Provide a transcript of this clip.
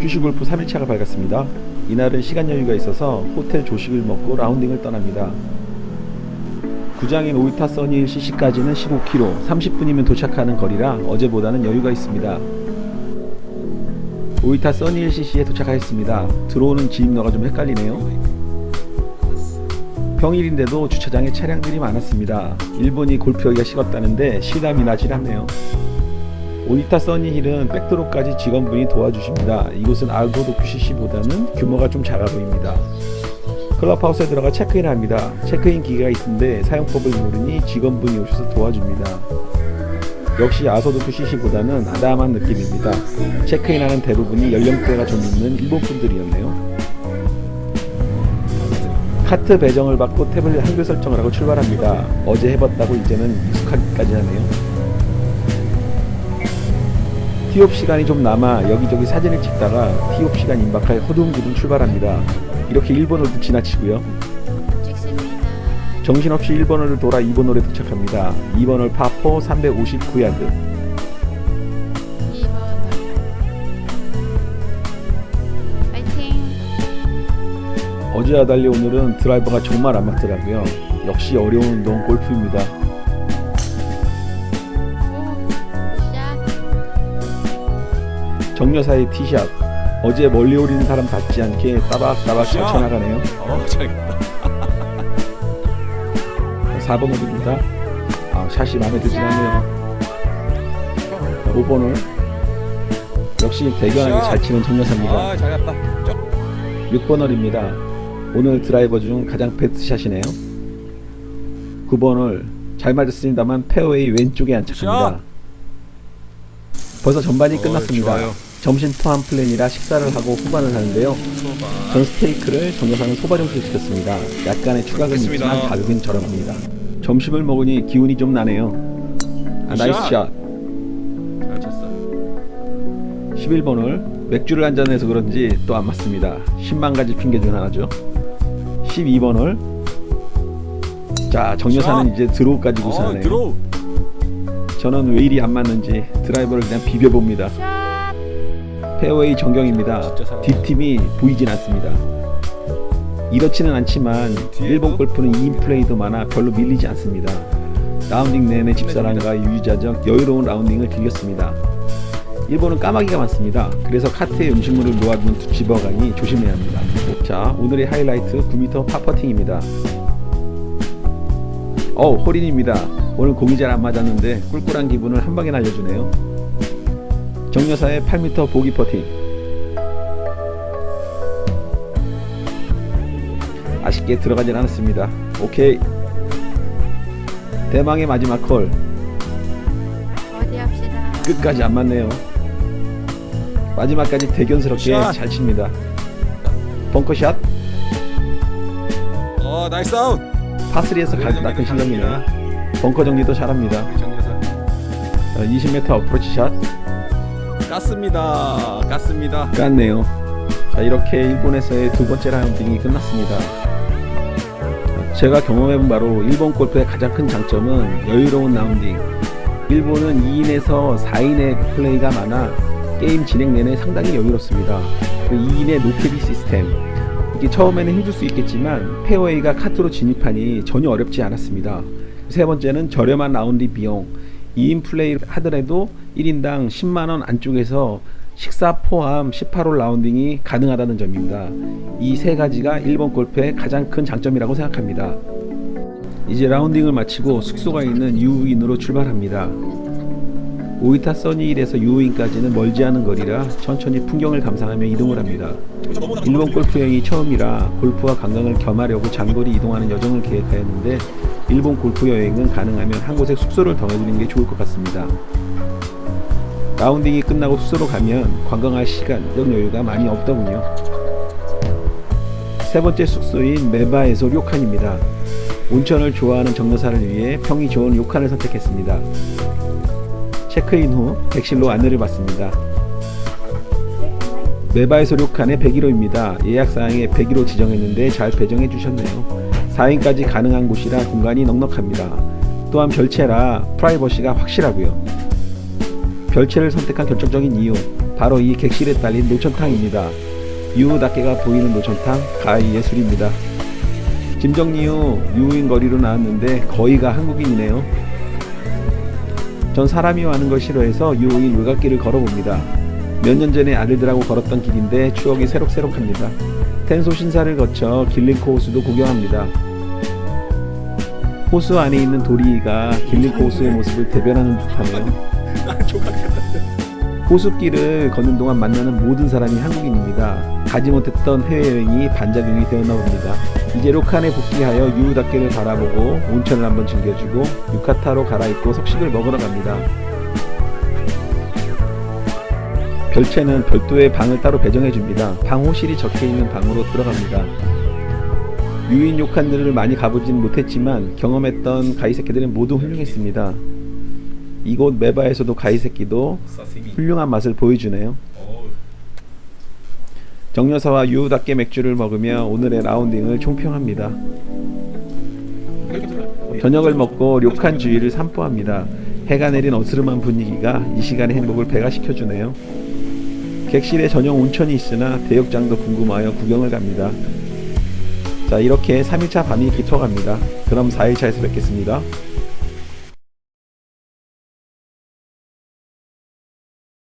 큐슈골프 3일차가 밝았습니다. 이날은 시간 여유가 있어서 호텔 조식을 먹고 라운딩을 떠납니다. 구장인 오이타 써니힐 CC까지는 15km, 30분이면 도착하는 거리라 어제보다는 여유가 있습니다. 오이타 써니힐 CC에 도착하였습니다. 들어오는 진입로가 좀 헷갈리네요. 평일인데도 주차장에 차량들이 많았습니다. 일본이 골프하기가 식었다는데 시담이 나질 않네요. 오이타 써니힐은 백도로까지 직원분이 도와주십니다. 이곳은 알고도큐 CC보다는 규모가 좀 작아 보입니다. 클럽하우스에 들어가 체크인을 합니다. 체크인 기계가 있는데 사용법을 모르니 직원분이 오셔서 도와줍니다. 역시 아소도큐 CC보다는 아담한 느낌입니다. 체크인하는 대부분이 연령대가 좀 있는 일본 분들이었네요. 카트 배정을 받고 탭을 한글 설정을 하고 출발합니다. 어제 해봤다고 이제는 익숙하기까지 하네요. 티옵 시간이 좀 남아 여기저기 사진을 찍다가 티옵 시간 임박하여 허둥 지둥 출발합니다. 이렇게 1번홀도 지나치고요. 정신없이 1번홀을 돌아 2번홀에 도착합니다. 2번홀 파4 359야드. 2번 파이팅. 어제와 달리 오늘은 드라이버가 정말 안 맞더라고요. 역시 어려운 운동 골프입니다. 정여사의 티샷. 어제 멀리 오리는 사람 같지 않게 따박따박 잘 쳐나가네요. 어, 잘했다. 4번 홀입니다. 아, 샷이 마음에 들진 않네요. 5번 홀. 역시 대견하게 잘 치는 정여사입니다. 아, 잘했다. 쪽. 6번 홀입니다. 오늘 드라이버 중 가장 베스트 샷이네요. 9번 홀. 잘 맞았습니다만 페어웨이 왼쪽에 안착합니다. 벌써 전반이 어, 끝났습니다. 점심 포함 플랜이라 식사를 하고 후반을 하는데요. 전 스테이크를 정여사는 소바 정식 시켰습니다. 약간의 추가금이 있지만. 가격은 저렴합니다. 점심을 먹으니 기운이 좀 나네요. 아, 나이스 샷. 샷. 잘 쳤어. 11번 홀 맥주를 한 잔해서 그런지 또 안 맞습니다. 10만 가지 핑계 중 하나죠. 12번 홀. 자, 정여사는 샷. 이제 드로우까지 어, 구사하네요. 들어. 저는 왜 일이 안 맞는지 드라이버를 그냥 비벼봅니다. 샷. 페어웨이 정경입니다. 뒷팀이 보이진 않습니다. 이렇지는 않지만? 일본 골프는 2인 플레이도 많아 별로 밀리지 않습니다. 라운딩 내내 집사람과 유유자적 여유로운 라운딩을 즐겼습니다. 일본은 까마귀가 많습니다. 그래서 카트에 음식물을 두 집어가니 조심해야 합니다. 자, 오늘의 하이라이트 9m 파퍼팅입니다. 어, 홀인입니다. 오늘 공이 잘 안 맞았는데 꿀꿀한 기분을 한 방에 날려주네요. 정여사의 8m 보기 퍼팅. 아쉽게 들어가진 않았습니다. 오케이. 대망의 마지막 콜. 어디 합시다. 끝까지 안 맞네요. 마지막까지 대견스럽게 샷. 잘 칩니다. 벙커샷 어, 나이스 아웃. 파3에서 가장 낚은 실력이네요. 벙커 정리도 잘합니다. 우리 정여사. 어, 20m 어프로치 샷 깠습니다. 깠습니다. 깠네요. 자 이렇게 일본에서의 두 번째 라운딩이 끝났습니다. 어, 제가 경험해본 바로 일본 골프의 가장 큰 장점은 여유로운 라운딩. 일본은 2인에서 4인의 플레이가 많아 게임 진행 내내 상당히 여유롭습니다. 그 2인의 노캐비 시스템. 이게 처음에는 힘들 수 있겠지만 페어웨이가 카트로 진입하니 전혀 어렵지 않았습니다. 세 번째는 저렴한 라운딩 비용. 2인 플레이 하더라도 1인당 10만원 안쪽에서 식사 포함 18홀 라운딩이 가능하다는 점입니다. 이 세 가지가 일본 골프의 가장 큰 장점이라고 생각합니다. 이제 라운딩을 마치고 숙소가 있는 유우인으로 출발합니다. 오이타 써니힐에서 유우인까지는 멀지 않은 거리라 천천히 풍경을 감상하며 이동을 합니다. 일본 골프 여행이 처음이라 골프와 관광을 겸하려고 장거리 이동하는 여정을 계획하였는데 일본 골프 여행은 가능하면 한 곳에 숙소를 정해두는 게 좋을 것 같습니다. 라운딩이 끝나고 숙소로 가면 관광할 시간적 여유가 많이 없더군요. 세 번째 숙소인 메바에서 료칸입니다. 온천을 좋아하는 정여사를 위해 평이 좋은 료칸을 선택했습니다. 체크인 후 객실로 안내를 받습니다. 메바에서 료칸의 101호입니다. 예약사항에 101호 지정했는데 잘 배정해 주셨네요. 4인까지 가능한 곳이라 공간이 넉넉합니다. 또한 별채라 프라이버시가 확실하고요. 별채를 선택한 결정적인 이유 바로 이 객실에 딸린 노천탕입니다. 유후답게가 보이는 노천탕 가히 예술입니다. 짐 정리 후 유후인 거리로 나왔는데 거의가 한국인이네요. 전 사람이 많은 걸 싫어해서 유후인 외곽길을 걸어봅니다. 몇 년 전에 아들들하고 걸었던 길인데 추억이 새록새록합니다. 텐소 신사를 거쳐 길링코 호수도 구경합니다. 호수 안에 있는 도리가 길링코 호수의 모습을 대변하는 듯하네요. 호수길을 걷는 동안 만나는 모든 사람이 한국인입니다. 가지 못했던 해외여행이 반작용이 되었나 봅니다. 이제 료칸에 복귀하여 유후답게를 바라보고 온천을 한번 즐겨주고 유카타로 갈아입고 석식을 먹으러 갑니다. 별채는 별도의 방을 따로 배정해 줍니다. 방 호실이 적혀 있는 방으로 들어갑니다. 유인 욕한들을 많이 가보진 못했지만 경험했던 가이 새끼들은 모두 훌륭했습니다. 이곳 메바에서도 가이 새끼도 훌륭한 맛을 보여주네요. 정여사와 유우답게 맥주를 먹으며 오늘의 라운딩을 총평합니다. 저녁을 먹고 료칸 주위를 산보합니다. 해가 내린 어스름한 분위기가 이 시간의 행복을 배가시켜주네요. 객실에 전용 온천이 있으나 대욕장도 궁금하여 구경을 갑니다. 자 이렇게 3일차 밤이 깊어갑니다. 그럼 4일차에서 뵙겠습니다.